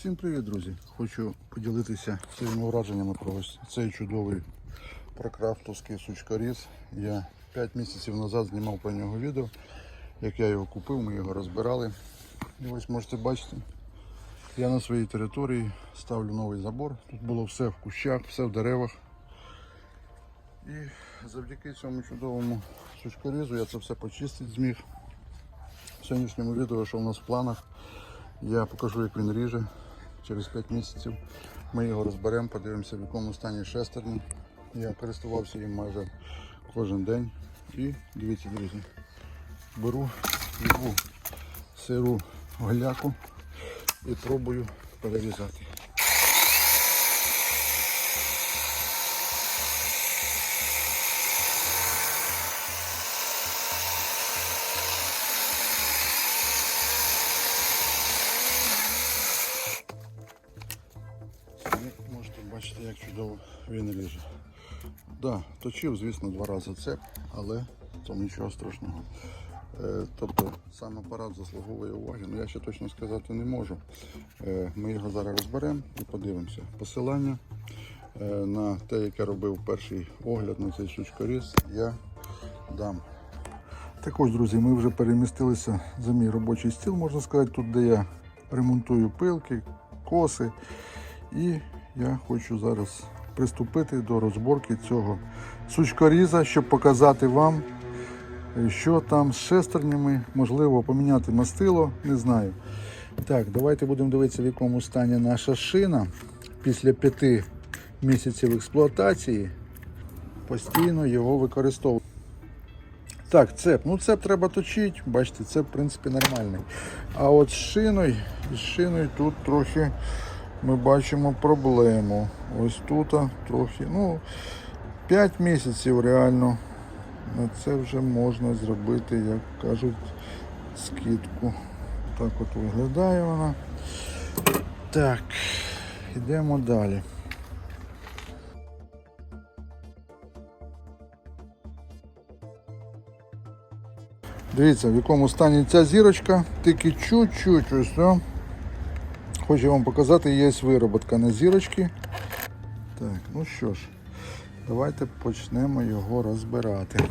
Всім привіт, друзі! Хочу поділитися своїми враженнями про ось цей чудовий прокрафтовський сучкоріз. Я 5 місяців назад знімав про нього відео, як я його купив, ми його розбирали. І ось можете бачити, я на своїй території ставлю новий забор. Тут було все в кущах, все в деревах. І завдяки цьому чудовому сучкорізу я це все почистити зміг. В сьогоднішньому відео, що в нас в планах, я покажу, як він ріже. Через 5 місяців ми його розберемо, подивимося, в якому стані шестерні. Я користувався їм майже кожен день. І дивіться, друзі, беру сиру гляку і пробую перерізати. Чудово він ріже. Да, точив, звісно, два рази цеп, але то нічого страшного. Е, тобто сам апарат заслуговує уваги, але я ще точно сказати не можу. Е, ми його зараз розберемо і подивимося. Посилання е, на те, як я робив перший огляд на цей сучкоріз, я дам. Так ось, друзі, ми вже перемістилися за мій робочий стіл, можна сказати, тут, де я ремонтую пилки, коси. І я хочу зараз приступити до розборки цього сучкоріза, щоб показати вам, е, що там з шестернями, можливо, поміняти мастило, не знаю. Так, давайте будемо дивитися, в якому стані наша шина після п'яти місяців експлуатації. Постійно його використовую. Так, цеп. Ну цеп треба точити. Бачите, цеп в принципі нормальний. А от з шиною, з шиною тут трохи ми бачимо проблему. Ось тут трохи, ну, 5 місяців реально. На це вже можна зробити, як кажуть, скидку. Так от виглядає вона. Так, йдемо далі. Дивіться, в якому стані ця зірочка, тільки чуть-чуть ось. О. Хочу вам показати, є вироботка на зірочки. Так, ну що ж, давайте почнемо його розбирати.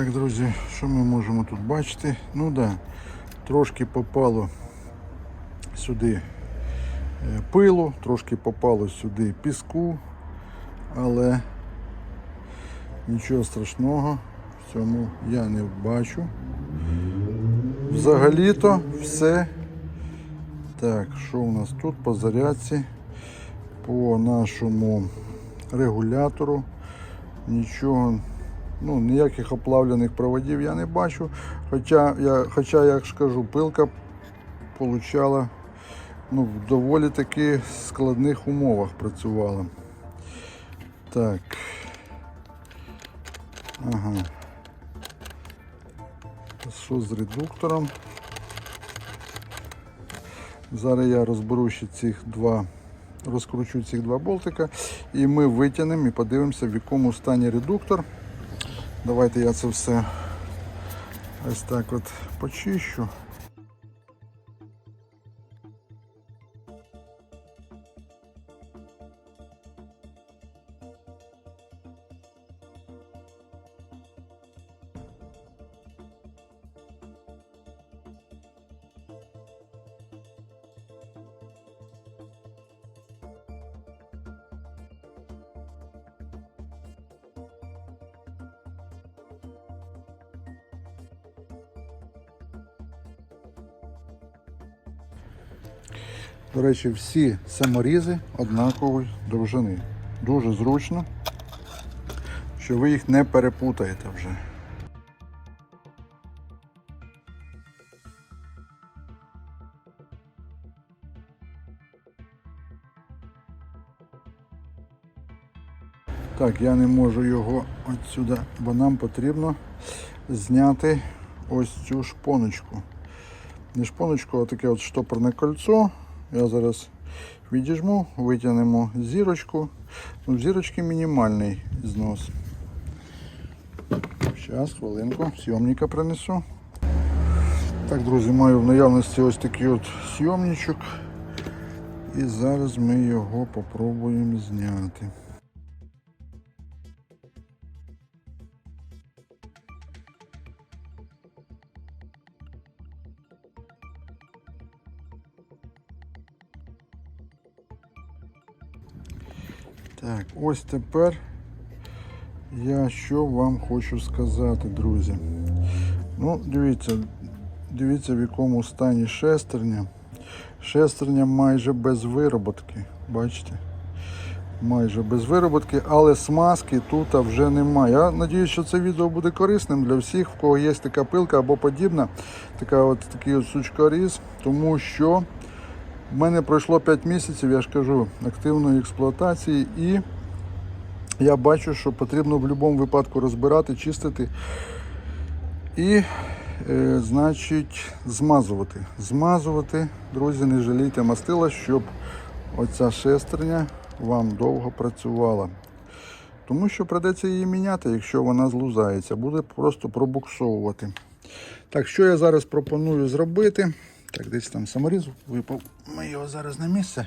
Так, друзі, що ми можемо тут бачити? Ну да, трошки попало сюди е, пилу, трошки попало сюди піску, але нічого страшного в цьому я не бачу. Взагалі-то все. Так, що у нас тут по зарядці, по нашому регулятору? Нічого ну, ніяких оплавлених проводів я не бачу. Хоча, я, хоча як ж пилка получала ну, в доволі таки складних умовах працювала. Так. Ага. Що з редуктором? Зараз я розберу ще цих два, розкручу цих два болтика і ми витягнемо і подивимося, в якому стані редуктор. Давайте я це все ось так от почищу. До речі, всі саморізи однакової довжини. Дуже зручно, що ви їх не перепутаєте вже. Так, я не можу його отсюди, бо нам потрібно зняти ось цю шпоночку. Не шпоночку, а таке от штопорне кольцо. Я зараз відіжму, витягнемо зірочку. Ну, зірочки мінімальний знос. Зараз, хвилинку, зйомника принесу. Так, друзі, маю в наявності ось такий от зйомничок. І зараз ми його попробуємо зняти. Ось тепер я що вам хочу сказати, друзі. Ну, дивіться, дивіться, в якому стані шестерня. Шестерня майже без вироботки. Бачите? Майже без вироботки, але смазки тут вже немає. Я сподіваюся, що це відео буде корисним для всіх, в кого є така пилка або подібна, така от, такий от сучкоріз, тому що в мене пройшло 5 місяців, я ж кажу, активної експлуатації, і я бачу, що потрібно в будь-якому випадку розбирати, чистити і, е, значить, змазувати. Змазувати, друзі, не жалійте мастила, щоб оця шестерня вам довго працювала. Тому що придеться її міняти, якщо вона злузається, буде просто пробуксовувати. Так, що я зараз пропоную зробити? Так, десь там саморіз випав. Ми його зараз на місце.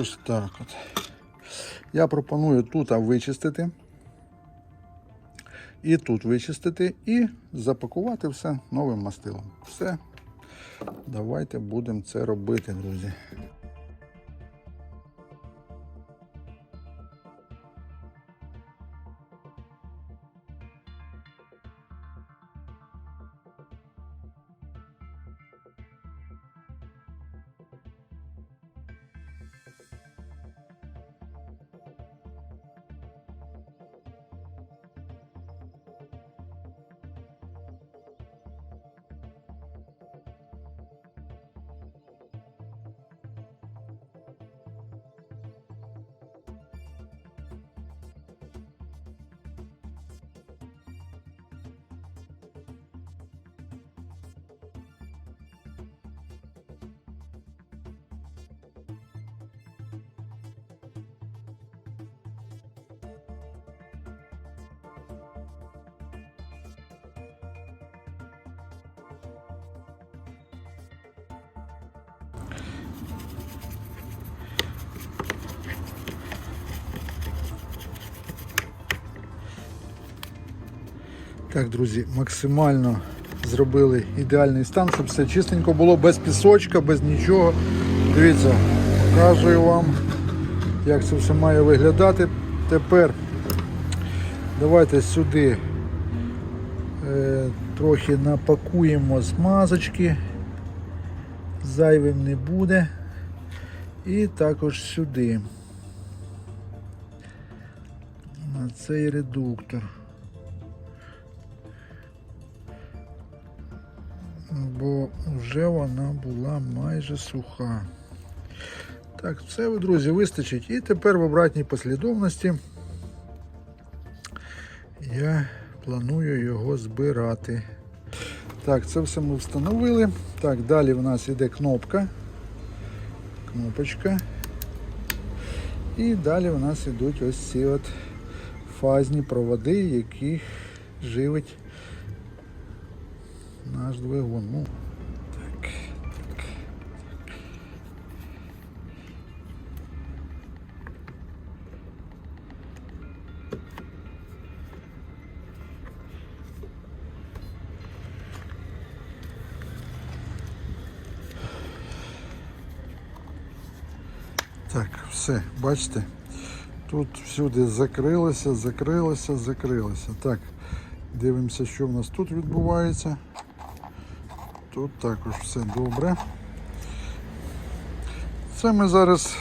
Ось так от. Я пропоную тут вичистити. І тут вичистити і запакувати все новим мастилом. Все. Давайте будемо це робити, друзі. Так, друзі, максимально зробили ідеальний стан, щоб все чистенько було, без пісочка, без нічого. Дивіться, показую вам, як це все має виглядати. Тепер давайте сюди е, трохи напакуємо смазочки, зайвим не буде. І також сюди. На цей редуктор. Бо вже вона була майже суха. Так, все, друзі, вистачить. І тепер в обратній послідовності я планую його збирати. Так, це все ми встановили. Так, далі в нас йде кнопка. Кнопочка. І далі в нас йдуть ось ці от фазні проводи, які живить наш двигун. Ну, так, так. Так, все, бачите, тут всюди закрилося, закрилося, закрилося. Так, дивимося, що в нас тут відбувається. Тут також все добре. Це ми зараз,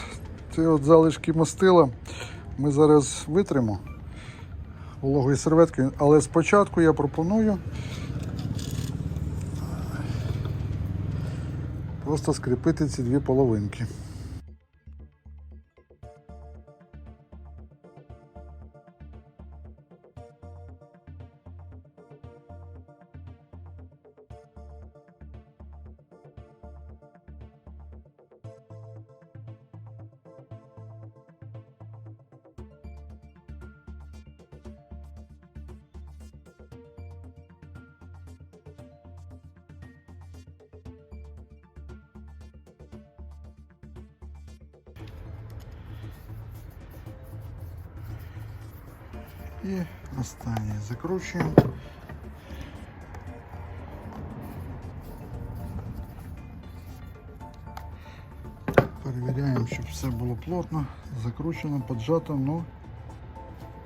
ці от залишки мастила, ми зараз витримо вологою серветкою, але спочатку я пропоную просто скріпити ці дві половинки. І останнє закручуємо. Перевіряємо, щоб все було плотно, закручено, поджато, ну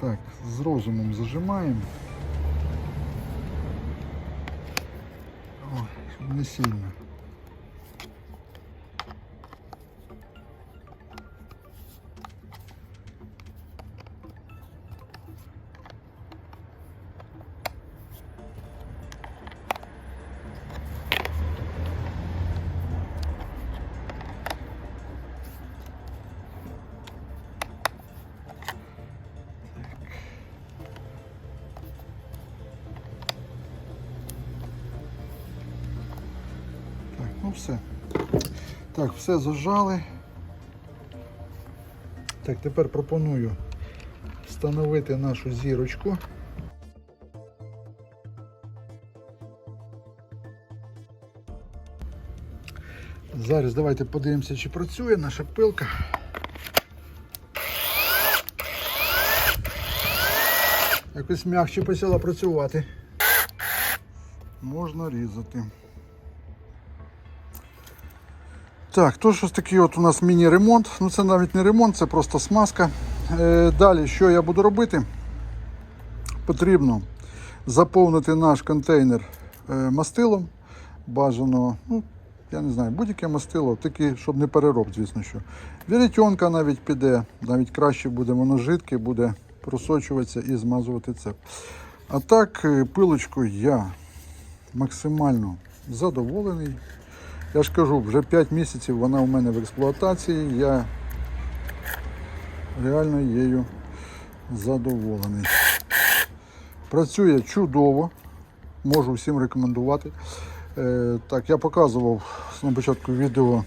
так, з розумом зажимаємо. О, щоб не сильно. Все. Так, все зажали. Так, тепер пропоную встановити нашу зірочку. Зараз давайте подивимося, чи працює наша пилка. Якось м'якше почала працювати. Можна різати. Так, то щось такий от у нас міні-ремонт. Ну це навіть не ремонт, це просто смазка. Е, далі, що я буду робити? Потрібно заповнити наш контейнер е, мастилом. Бажано, ну, я не знаю, будь-яке мастило, таке, щоб не перероб, звісно що. Вірітьонка навіть піде, навіть краще буде, воно жидке, буде просочуватися і змазувати цеп. А так, е, пилочкою я максимально задоволений. Я ж кажу, вже 5 місяців вона у мене в експлуатації. Я реально її задоволений. Працює чудово, можу всім рекомендувати. Е, так, я показував на початку відео,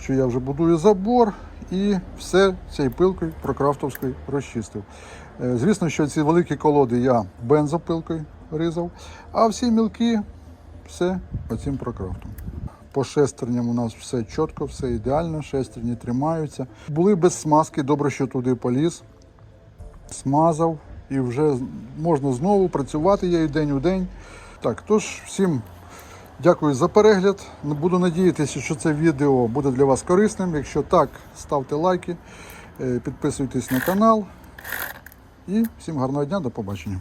що я вже будую забор і все цією пилкою прокрафтовською розчистив. Е, звісно, що ці великі колоди я бензопилкою різав, а всі мілкі все оцим прокрафтом. По шестерням у нас все чітко, все ідеально, шестерні тримаються. Були без смазки, добре, що туди поліз. Смазав і вже можна знову працювати і день у день. Так, тож всім дякую за перегляд. Буду надіятися, що це відео буде для вас корисним. Якщо так, ставте лайки, е, підписуйтесь на канал. І всім гарного дня, до побачення.